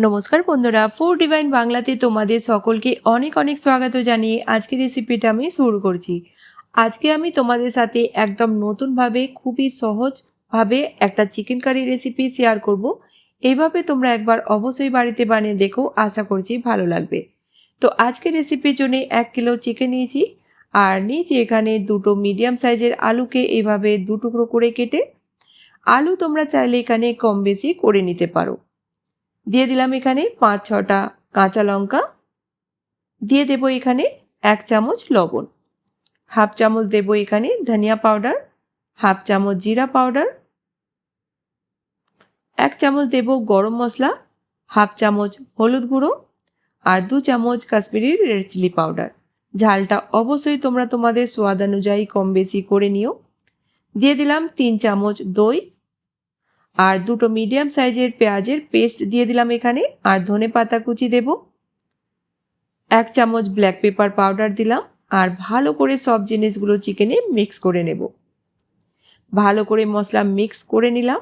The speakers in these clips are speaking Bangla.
নমস্কার বন্ধুরা ফুড ডিভাইন বাংলাতে তোমাদের সকলকে অনেক অনেক স্বাগত জানিয়ে আজকের রেসিপিটা আমি শুরু করছি। আজকে আমি তোমাদের সাথে একদম নতুনভাবে, খুবই সহজভাবে একটা চিকেন কারি রেসিপি শেয়ার করব। এইভাবে তোমরা একবার অবশ্যই বাড়িতে বানিয়ে দেখো, আশা করছি ভালো লাগবে। তো আজকের রেসিপির জন্য এক কিলো চিকেন নিয়েছি, আর নিয়েছি এখানে দুটো মিডিয়াম সাইজের আলুকে এভাবে দু টুকরো করে কেটে। আলু তোমরা চাইলে এখানে কম বেশি করে নিতে পারো। দিয়ে দিলাম এখানে পাঁচ, ছটা কাঁচা লঙ্কা। দিয়ে দেবো এখানে এক চামচ লবণ। হাফ চামচ দেবো এখানে ধনিয়া পাউডার, হাফ চামচ জিরা পাউডার। এক চামচ দেব গরম মশলা, হাফ চামচ হলুদ গুঁড়ো আর দু চামচ কাশ্মীরি রেড চিলি পাউডার। ঝালটা অবশ্যই তোমরা তোমাদের স্বাদ অনুযায়ী কম বেশি করে নিও। দিয়ে দিলাম তিন চামচ দই আর দুটো মিডিয়াম সাইজের পেঁয়াজের পেস্ট দিয়ে দিলাম এখানে, আর ধনে পাতা কুচি দেব। এক চামচ ব্ল্যাক পেপার পাউডার দিলাম, আর ভালো করে সব জিনিসগুলো চিকেনে মিক্স করে নেব। ভালো করে মশলা মিক্স করে নিলাম।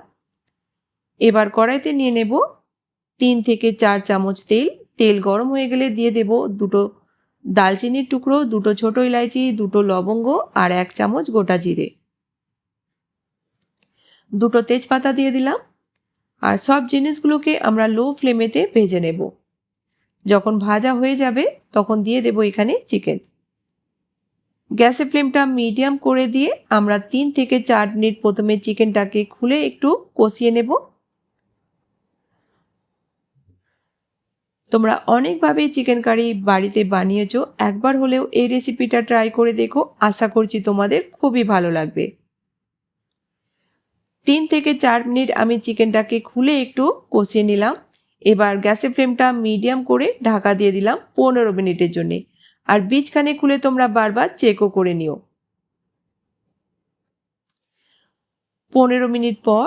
এবার কড়াইতে নিয়ে নেব তিন থেকে চার চামচ তেল। তেল গরম হয়ে গেলে দিয়ে দেব দুটো দালচিনির টুকরো, দুটো ছোট ইলাইচি, দুটো লবঙ্গ, আর এক চামচ গোটা জিরে। দুটো তেজপাতা দিয়ে দিলাম, আর সব জিনিসগুলোকে আমরা লো ফ্লেমেতে ভেজে নেব। যখন ভাজা হয়ে যাবে, তখন দিয়ে দেব এখানে চিকেন গ্যাসের ফ্লেমটা মিডিয়াম করে দিয়ে আমরা তিন থেকে চার মিনিট প্রথমে চিকেনটাকে খুলে একটু কষিয়ে নেব। তোমরা অনেকভাবে চিকেন কারি বাড়িতে বানিয়েছো, একবার হলেও এই রেসিপিটা ট্রাই করে দেখো। আশা করছি তোমাদের খুবই ভালো লাগবে। তিন থেকে চার মিনিট আমি চিকেনটাকে খুলে একটু কষিয়ে নিলাম। এবার গ্যাসের ফ্লেমটা মিডিয়াম করে ঢাকা দিয়ে দিলাম পনেরো মিনিটের জন্য। আর বীজখানে খুলে তোমরা বারবার চেকও করে নিও। পনেরো মিনিট পর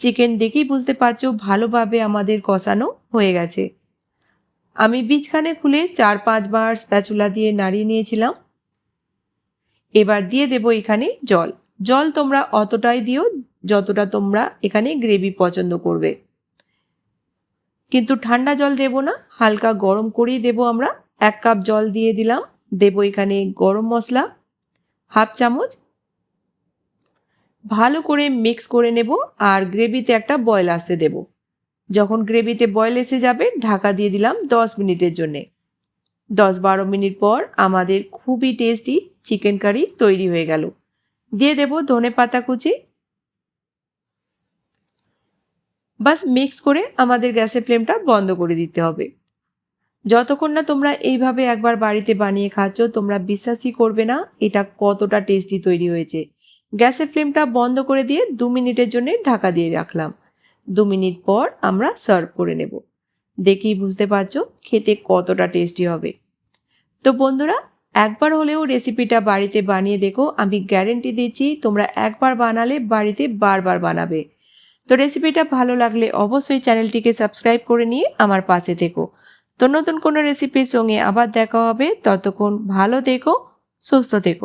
চিকেন দেখেই বুঝতে পারছ ভালোভাবে আমাদের কষানো হয়ে গেছে। আমি বীজখানে খুলে চার পাঁচবার স্প্যাচুলা দিয়ে নাড়িয়ে নিয়েছিলাম। এবার দিয়ে দেব এখানে জল। জল তোমরা অতটাই দিও যতটা তোমরা এখানে গ্রেভি পছন্দ করবে। কিন্তু ঠান্ডা জল দেব না, হালকা গরম করেই দেব আমরা। এক কাপ জল দিয়ে দিলাম, দেব এখানে গরম মশলা, হাফ চামচ। ভালো করে মিক্স করে নেব আর গ্রেভিতে একটা বয়েল আসতে দেব। যখন গ্রেভিতে বয়েল এসে যাবে, ঢাকা দিয়ে দিলাম দশ মিনিটের জন্যে। দশ বারো মিনিট পর আমাদের খুবই টেস্টি চিকেন কারি তৈরি হয়ে গেল। দিয়ে দেব ধনে পাতা কুচি। বাস মিক্স করে আমাদের গ্যাসের ফ্লেমটা বন্ধ করে দিতে হবে। যতক্ষণ না তোমরা এইভাবে একবার বাড়িতে বানিয়ে খাচ্ছ, তোমরা বিশ্বাসই করবে না এটা কতটা টেস্টি তৈরি হয়েছে। গ্যাসের ফ্লেমটা বন্ধ করে দিয়ে দু মিনিটের জন্য ঢাকা দিয়ে রাখলাম। দু মিনিট পর আমরা সার্ভ করে নেব। দেখেই বুঝতে পারছ খেতে কতটা টেস্টি হবে। তো বন্ধুরা একবার হলেও রেসিপিটা বাড়িতে বানিয়ে দেখো, আমি গ্যারেন্টি দিচ্ছি তোমরা একবার বানালে বাড়িতে বারবার বানাবে। তো রেসিপিটা ভালো লাগলে অবশ্যই চ্যানেলটিকে সাবস্ক্রাইব করে নিয়ে আমার পাশে থেকো। তো নতুন কোনো রেসিপির সঙ্গে আবার দেখা হবে, ততক্ষণ ভালো দেখো সুস্থ থেকো।